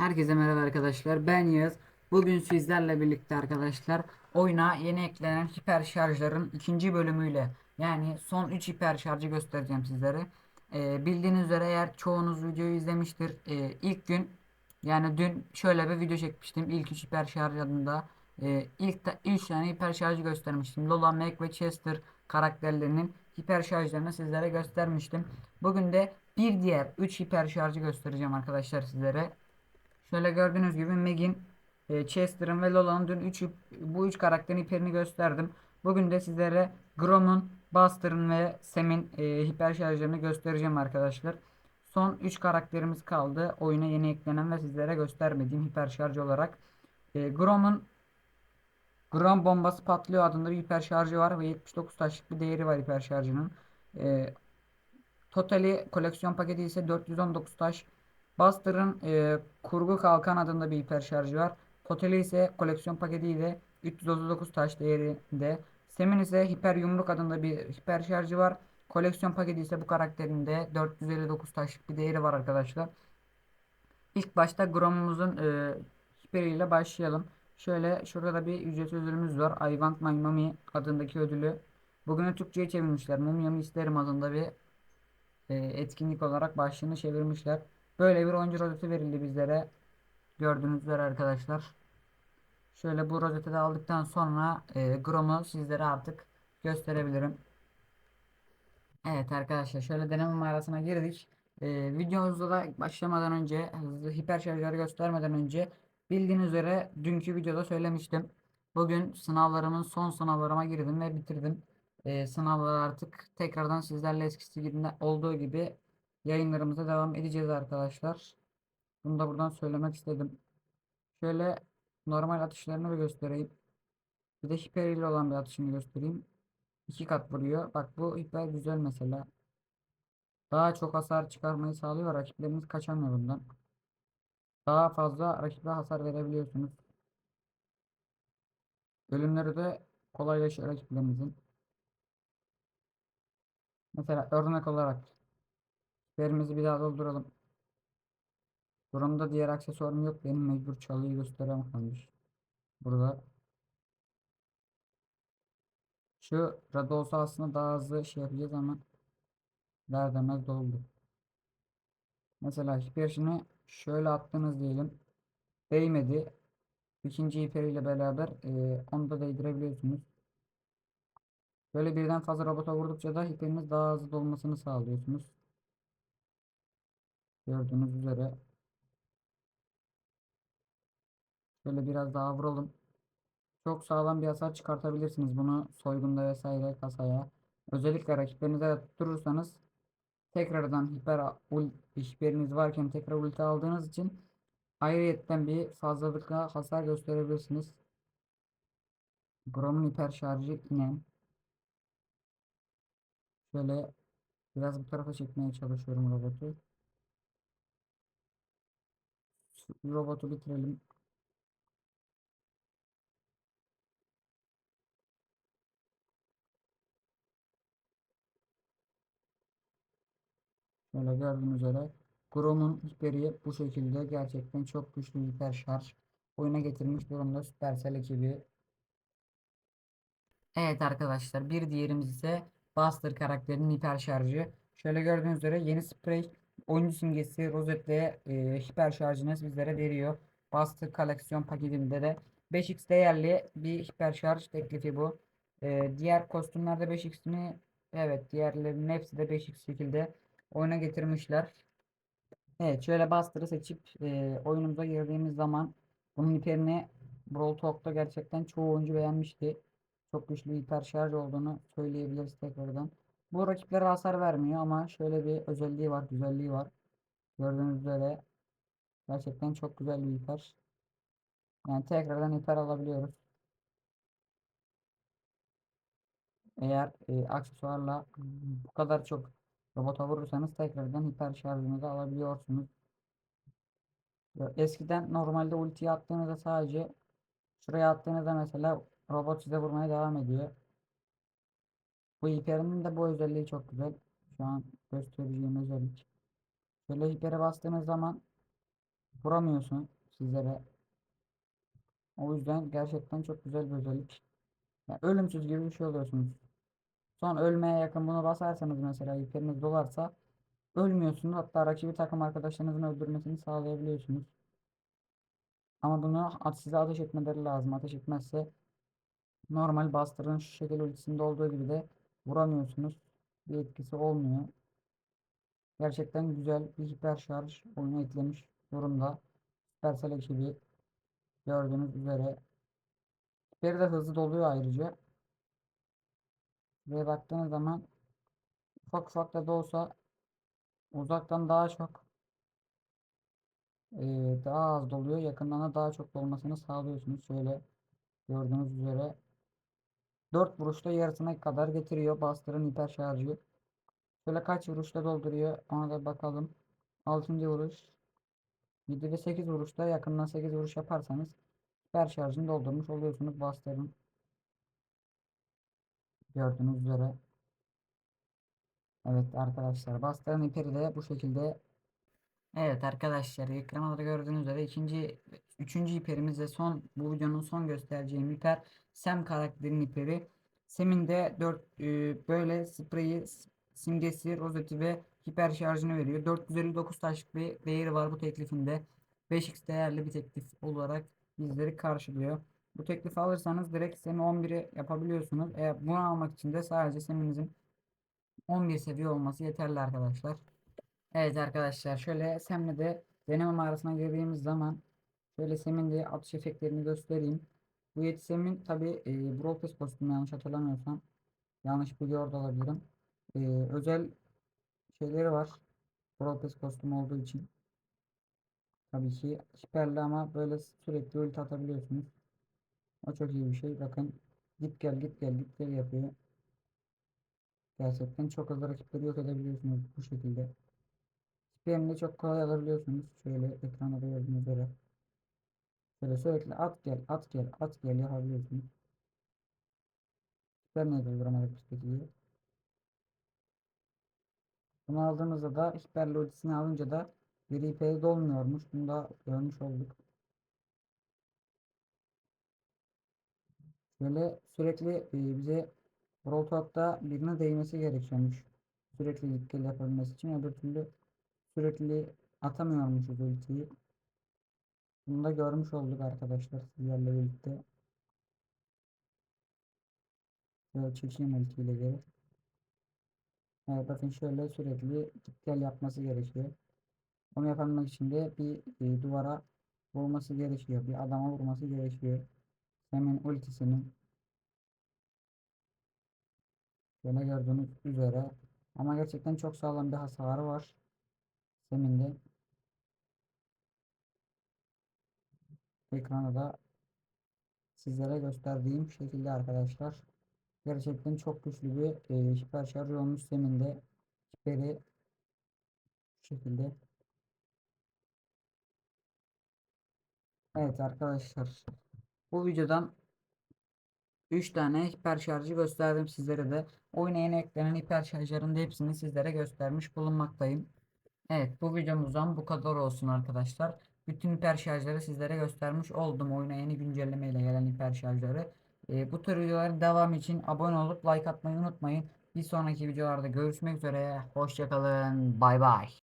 Herkese merhaba arkadaşlar. Ben Yağız. Bugün sizlerle birlikte arkadaşlar oyuna yeni eklenen hiper şarjların ikinci bölümüyle yani son 3 hiper şarjı göstereceğim sizlere. Ee, bildiğiniz üzere eğer çoğunuz videoyu izlemiştir. Ee, ilk gün yani dün şöyle bir video çekmiştim. İlk 3 hiper şarj adında e, ilk 3 tane hiper şarjı göstermiştim. Lola, Mac ve Chester karakterlerinin hiper şarjlarını sizlere göstermiştim. Bugün de bir diğer 3 hiper şarjı göstereceğim arkadaşlar sizlere. Şöyle gördüğünüz gibi Meg'in, e, Chester'ın ve Lola'nın dün üç, bu üç karakterin hiperini gösterdim. Bugün de sizlere Grom'un, Buster'ın ve Sam'in e, hiper şarjlarını göstereceğim arkadaşlar. Son 3 karakterimiz kaldı. Oyuna yeni eklenen ve sizlere göstermediğim hiper şarj olarak. E, Grom'un Grom bombası patlıyor adında bir hiper şarjı var ve 79 taşlık bir değeri var hiper şarjının. E, totali koleksiyon paketi ise 419 taş. Buster'ın e, kurgu kalkan adında bir hiper şarjı var. Totali ise koleksiyon paketiyle 339 taş değerinde. Sem'in ise hiper yumruk adında bir hiper şarjı var. Koleksiyon paketi ise bu karakterin de 459 taşlık bir değeri var arkadaşlar. İlk başta Grom'umuzun e, hiperiyle başlayalım. Şöyle şurada da bir ücretsiz ödülümüz var. I Want My Mommy adındaki ödülü. Bugünü Türkçe'ye çevirmişler. Mumyamı isterim adında bir e, etkinlik olarak başlığını çevirmişler. Böyle bir oyuncu rozeti verildi bizlere. Gördüğünüz üzere arkadaşlar. Şöyle bu rozeti de aldıktan sonra e, Grom'u sizlere artık gösterebilirim. Evet arkadaşlar şöyle deneme mağarasına girdik. E, videomuzda da başlamadan önce hızlı hiper şarjları göstermeden önce bildiğiniz üzere dünkü videoda söylemiştim. Bugün sınavlarımın son sınavlarıma girdim ve bitirdim. E, sınavları artık tekrardan sizlerle eskisi gibi olduğu gibi yayınlarımıza devam edeceğiz arkadaşlar. Bunu da buradan söylemek istedim. Şöyle normal atışlarını bir göstereyim. Bir de hiper ile olan bir atışını göstereyim. İki kat vuruyor. Bak bu hiper güzel mesela. Daha çok hasar çıkarmayı sağlıyor. Rakipleriniz kaçamıyor bundan. Daha fazla rakibe hasar verebiliyorsunuz. Ölümleri de kolaylaşıyor rakiplerinizin. Mesela örnek olarak hiperimizi bir daha dolduralım. Durumda diğer aksesuarım yok. Benim mecbur çalıyı gösteremem kalmış. Burada. Şu rada olsa aslında daha hızlı şey yapacağız ama der demez doldu. Mesela hiperini şöyle attınız diyelim. Değmedi. İkinci hiperiyle beraber e, onu da değdirebiliyorsunuz. Böyle birden fazla robota vurdukça da hiperiniz daha hızlı dolmasını sağlıyorsunuz. Gördüğünüz üzere. Şöyle biraz daha vuralım. Çok sağlam bir hasar çıkartabilirsiniz bunu soygunda vesaire kasaya. Özellikle rakiplerinize tutturursanız tekrardan hiper hiperiniz varken tekrar ulti aldığınız için ayrıyetten bir fazlalıkla hasar gösterebilirsiniz. Grom'un hiper şarjı inen. Şöyle biraz bu tarafa çekmeye çalışıyorum robotu. Robotu bitirelim. Şöyle gördüğünüz üzere Grom'un hiperi bu şekilde gerçekten çok güçlü hiper şarj oyuna getirmiş durumda Supercell ekibi. Evet arkadaşlar bir diğerimiz ise Buster karakterinin hiper şarjı. Şöyle gördüğünüz üzere yeni sprey oyuncu simgesi rozetle e, hiper şarjını bizlere veriyor. Buster koleksiyon paketinde de 5x değerli bir hiper şarj teklifi bu. E, diğer kostümlerde 5x mi? Evet diğerlerinin hepsi de 5x şekilde oyuna getirmişler. Evet şöyle Buster'ı seçip e, oyunumuza girdiğimiz zaman bunun hiperini Brawl Talk'ta gerçekten çoğu oyuncu beğenmişti. Çok güçlü hiper şarj olduğunu söyleyebiliriz tekrardan. Bu rakiplere hasar vermiyor ama şöyle bir özelliği var, güzelliği var. Gördüğünüz üzere gerçekten çok güzel bir hiper. Yani tekrardan hiper alabiliyoruz. Eğer e, aksesuarla bu kadar çok robota vurursanız tekrardan hiper şarjınızı alabiliyorsunuz. Eskiden normalde ultiyi attığınızda sadece şuraya attığınızda mesela robot size vurmaya devam ediyor. Bu hiperinin de bu özelliği çok güzel. Şu an göstereceğim özellik. Şöyle hipere bastığınız zaman vuramıyorsun sizlere. O yüzden gerçekten çok güzel bir özellik. Yani ölümsüz gibi bir şey oluyorsunuz. Son ölmeye yakın bunu basarsanız mesela hiperiniz dolarsa ölmüyorsunuz. Hatta rakibi takım arkadaşlarınızın öldürmesini sağlayabiliyorsunuz. Ama bunu size ateş etmeleri lazım. Ateş etmezse normal Buster'ın şu şekil ultisinde olduğu gibi de vuramıyorsunuz. Bir etkisi olmuyor. Gerçekten güzel bir hiper şarj oyuna eklemiş durumda. Supercell ekibi gördüğünüz üzere. Hiperi de hızlı doluyor ayrıca. Ve baktığınız zaman ufak ufak da olsa uzaktan daha çok eee, daha az doluyor. Yakından da daha çok dolmasını sağlıyorsunuz. Şöyle gördüğünüz üzere 4 vuruşta yarısına kadar getiriyor Buster'ın hiper şarjı. Şöyle kaç vuruşta dolduruyor ona da bakalım. 6. vuruş 7 ve 8 vuruşta yakından 8 vuruş yaparsanız hiper şarjını doldurmuş oluyorsunuz Buster'ın. Gördüğünüz üzere. Evet arkadaşlar Buster'ın hiperi de bu şekilde Evet arkadaşlar ekranda da gördüğünüz üzere ikinci üçüncü hiperimiz ve son bu videonun son göstereceğim hiper Sam karakterinin hiperi. Sam'in de 4 böyle spreyi simgesi rozeti ve hiper şarjını veriyor. 459 taşlık bir değeri var bu teklifinde. 5x değerli bir teklif olarak bizleri karşılıyor. Bu teklifi alırsanız direkt Sam'i 11'e yapabiliyorsunuz. Eğer bunu almak için de sadece Sam'inizin 11 seviye olması yeterli arkadaşlar. Evet arkadaşlar şöyle Sem'le de deneme mağarasına girdiğimiz zaman şöyle Sem'in de atış efektlerini göstereyim. Bu yeti Sem'in tabi e, Brawl kostümü yanlış hatırlamıyorsam. Yanlış biliyor da olabilirim. E, özel şeyleri var. Brawl Pass kostümü olduğu için. Tabii ki hiperli ama böyle sürekli ulti atabiliyorsunuz. O çok iyi bir şey. Bakın git gel git gel git gel yapıyor. Gerçekten çok hızlı rakipleri yok edebiliyorsunuz bu şekilde. Spam'de çok kolay alabiliyorsunuz. Şöyle ekranda da gördüğünüz üzere. Şöyle sürekli at gel, at gel, at gel yapabiliyorsunuz. Süper neydi uygulamalı perspektifi. Bunu aldığımızda da hiperli ultisini alınca da bir IP'de dolmuyormuş. Bunu da görmüş olduk. Şöyle sürekli e, bize Talk'ta birine değmesi gerekiyormuş. Sürekli git gel yapabilmesi için. Öbür türlü sürekli atamıyormuşuz ultiyi. Bunu da görmüş olduk arkadaşlar sizlerle birlikte. Şöyle çekeyim ultiyle geri. Evet, bakın şöyle sürekli git gel yapması gerekiyor. Onu yapabilmek için de bir e, duvara vurması gerekiyor. Bir adama vurması gerekiyor. Hemen ultisinin böyle gördüğünüz üzere. Ama gerçekten çok sağlam bir hasarı var. Seminde. Ekranda da sizlere gösterdiğim şekilde arkadaşlar. Gerçekten çok güçlü bir e, hiper şarj olmuş Seminde. Hiperi bu şekilde. Evet arkadaşlar. Bu videodan 3 tane hiper şarjı gösterdim sizlere de. Oyuna yeni eklenen hiper şarjların da hepsini sizlere göstermiş bulunmaktayım. Evet bu videomuzdan bu kadar olsun arkadaşlar. Bütün hiper şarjları sizlere göstermiş oldum. Oyuna yeni güncelleme ile gelen hiper şarjları. Ee, bu tür videoların devamı için abone olup like atmayı unutmayın. Bir sonraki videolarda görüşmek üzere. Hoşçakalın. Bay bay.